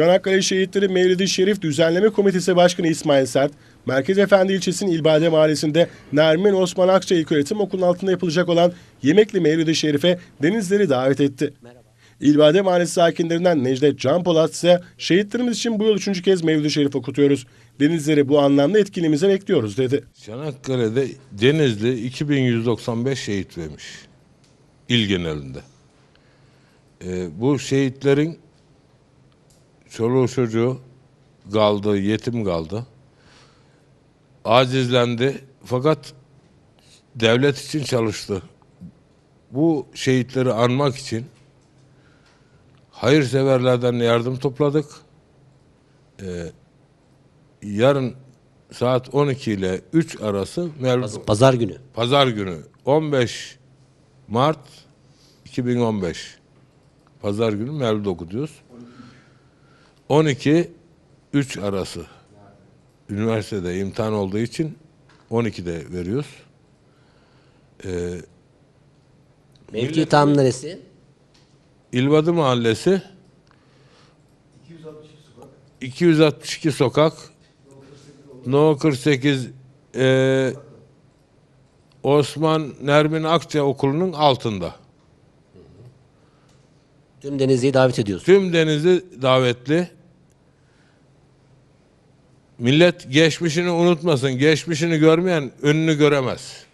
Çanakkale Şehitleri Mevlidi Şerif Düzenleme Komitesi Başkanı İsmail Sert, Merkez Efendi ilçesinin İlbade Mahallesi'nde Nermin Osman Akça İlköğretim Okulu'nun altında yapılacak olan Yemekli Mevlidi Şerif'e Denizleri davet etti. İlbade Mahallesi sakinlerinden Necdet Can Polat ise şehitlerimiz için bu yıl üçüncü kez Mevlid-i Şerif okutuyoruz. Denizleri bu anlamda etkinliğimize bekliyoruz dedi. Çanakkale'de Denizli 2195 şehit vermiş. İl genelinde. Ee, bu şehitlerin çoluğu çocuğu kaldı, yetim kaldı. Acizlendi. Fakat devlet için çalıştı. Bu şehitleri anmak için hayırseverlerden yardım topladık. Ee, yarın saat 12 ile 3 arası Paz- Pazar günü. Pazar günü 15 Mart 2015 Pazar günü Mevlid okuyoruz. 12 3 arası üniversitede imtihan olduğu için 12'de veriyoruz. Ee, Mevki tam neresi? İlvadı Mahallesi 262 sokak No 48 e, Osman Nermin Akça Okulu'nun altında. Tüm Denizli'yi davet ediyorsun. Tüm denizi davetli. Millet geçmişini unutmasın. Geçmişini görmeyen önünü göremez.